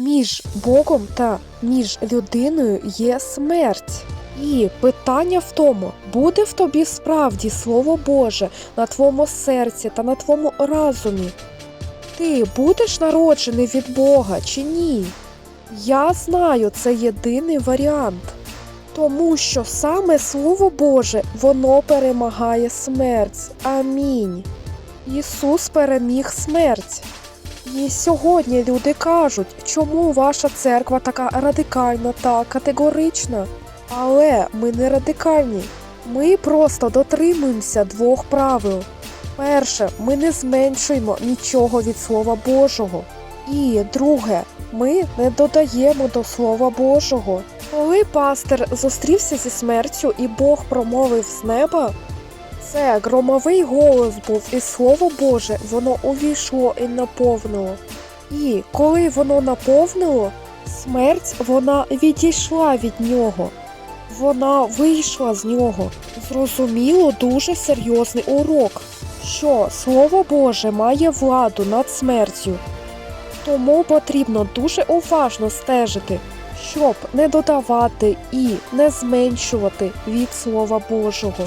Між Богом та між людиною є смерть. І питання в тому, буде в тобі справді Слово Боже на твоєму серці та на твоєму разумі. Ти будеш народжений від Бога чи ні? Я знаю, це єдиний варіант. Тому що саме Слово Боже, воно перемагає смерть. Амінь. Ісус переміг смерть. І сьогодні люди кажуть, чому ваша церква така радикальна та категорична. Але ми не радикальні. Ми просто дотримуємося двох правил. Перше, ми не зменшуємо нічого від Слова Божого. І друге, ми не додаємо до Слова Божого. Коли пастир зустрівся зі смертю і Бог промовив з неба, це громовий голос був, і Слово Боже, воно увійшло і наповнило. І коли воно наповнило, смерть вона відійшла від нього. Вона вийшла з нього. Зрозуміло дуже серйозний урок, що Слово Боже має владу над смертю. Тому потрібно дуже уважно стежити, щоб не додавати і не зменшувати від Слова Божого.